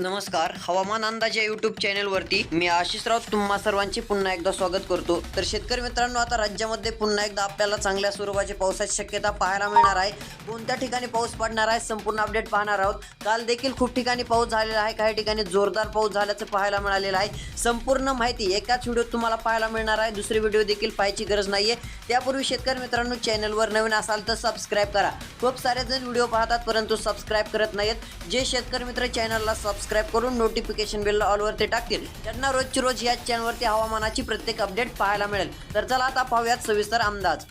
नमस्कार. हवामान अंदाज या यूट्यूब चॅनलवरती मी आशिष राव तुम्हा सर्वांचे पुन्हा एकदा स्वागत करतो. तर शेतकरी मित्रांनो आता राज्यामध्ये पुन्हा एकदा आपल्याला चांगल्या स्वरूपाची पावसाची शक्यता पाहायला मिळणार आहे. कोणत्या ठिकाणी पाऊस पडणार आहे संपूर्ण अपडेट पाहणार आहोत. काल देखील खूप ठिकाणी पाऊस झालेला आहे. काही ठिकाणी जोरदार पाऊस झाल्याचं पाहायला मिळालेलं आहे. संपूर्ण माहिती एकाच व्हिडिओत तुम्हाला पाहायला मिळणार आहे. दुसरी व्हिडिओ देखील पाहायची गरज नाहीये. त्यापूर्वी शेतकरी मित्रांनो चॅनलवर नवीन असाल तर सबस्क्राईब करा. खूप सारे जण व्हिडिओ पाहतात परंतु सबस्क्राईब करत नाहीत जे शेतकरी मित्र चॅनलला सबस्क्राईब करून नोटिफिकेशन बिल ऑलवरती टाकतील त्यांना रोजची रोज या चॅनलवरती हवामानाची प्रत्येक अपडेट पाहायला मिळेल. तर चला आता पाहूयात सविस्तर अंदाज.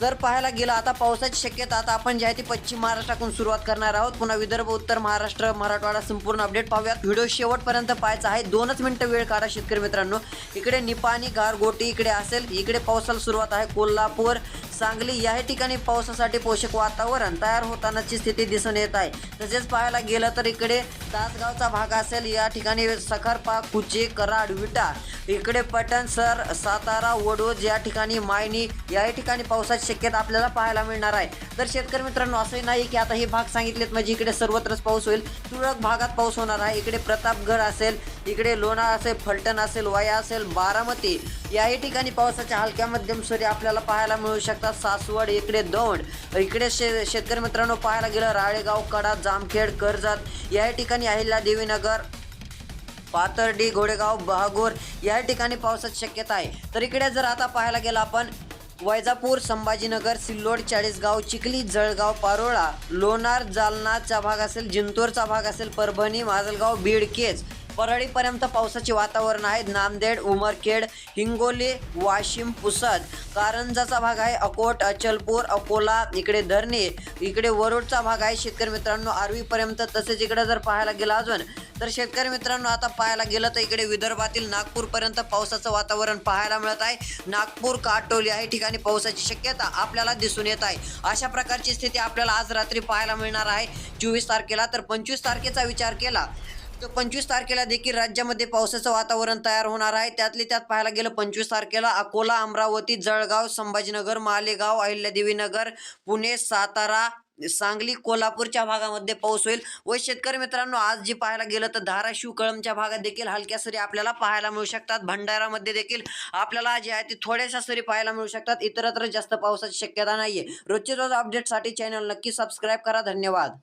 जर पाहायला गेलं आता पावसाची शक्यता आता आपण जे आहे ती पश्चिम महाराष्ट्रातून सुरुवात करणार आहोत. पुन्हा विदर्भ उत्तर महाराष्ट्र मराठवाडा संपूर्ण अपडेट पाहूयात. व्हिडिओ शेवटपर्यंत पाहायचा आहे. दोनच मिनिटं वेळ काढा शेतकरी मित्रांनो. इकडे निपाणी गारगोटी इकडे असेल. इकडे पावसाला सुरुवात आहे कोल्हापूर सांगली. या ठिकाणी पावसासाठी पोषक वातावरण तयार होतानाची स्थिती दिसून येत आहे. तसेच पाहायला गेलं तर इकडे तासगावचा भाग असेल. या ठिकाणी सखरपा कुचे कराड विटा इकडे पटण सर सातारा वडोज या ठिकाणी मायनी याही ठिकाणी पावसाची शक्यता आपल्याला पाहायला मिळणार आहे. तर शेतकरी मित्रांनो असंही नाही की आता हे भाग सांगितलेत म्हणजे इकडे सर्वत्रच पाऊस होईल. तुरळक भागात पाऊस होणार आहे. इकडे प्रतापगड असेल इकडे लोणार असेल फलटण असेल वाया असेल बारामती याही ठिकाणी पावसाच्या हलक्या मध्यम सरी आपल्याला पाहायला मिळू शकतात. सासवड इकडे दौंड इकडे शे शेतकरी मित्रांनो पाहायला गेलं राळेगाव कडा जामखेड कर्जत याही ठिकाणी अहिल्या देवीनगर पाथर्डी घोडेगाव बहागोर या ठिकाणी पावसाची शक्यता आहे. तर इकडे जर आता पाहायला गेलं आपण वैजापूर संभाजीनगर सिल्लोड चाळीसगाव चिखली जळगाव पारोळा लोणार जालनाचा भाग असेल जिंतूरचा भाग असेल परभणी माजलगाव बीड केज परळीपर्यंत पावसाचे वातावरण आहे. नांदेड उमरखेड हिंगोली वाशिम पुसद. कारंजाचा भाग आहे अकोट अचलपूर अकोला इकडे धरणे इकडे वरुडचा भाग आहे. शेतकरी मित्रांनो आर्वीपर्यंत तसेच इकडे जर पाहायला गेलं अजून तर शेतकरी मित्रांनो आता पाहायला गेलं तर इकडे विदर्भातील नागपूरपर्यंत पावसाचं वातावरण पाहायला मिळत आहे. नागपूर काटोली या ठिकाणी पावसाची शक्यता आपल्याला दिसून येत आहे. अशा प्रकारची स्थिती आपल्याला आज रात्री पाहायला मिळणार आहे. चोवीस तारखेला तर पंचवीस तारखेचा विचार केला तर पंचवीस तारखेला देखील राज्यामध्ये पावसाचं वातावरण तयार होणार आहे. त्यातले त्यात पाहायला गेलं पंचवीस तारखेला अकोला अमरावती जळगाव संभाजीनगर मालेगाव अहिल्यादेवीनगर पुणे सातारा सांगली कोल्हापूरच्या भागामध्ये पाऊस होईल. व शेतकरी मित्रांनो आज जे पाहायला गेलं तर धाराशिव कळमच्या भागात देखील हलक्या सरी आपल्याला पाहायला मिळू शकतात. भंडारामध्ये देखील आपल्याला जे आहे ते थोड्याशा सरी पाहायला मिळू शकतात. इतरत्र जास्त पावसाची शक्यता नाहीये. रोजचे रोज अपडेटसाठी चॅनल नक्की सबस्क्राईब करा. धन्यवाद.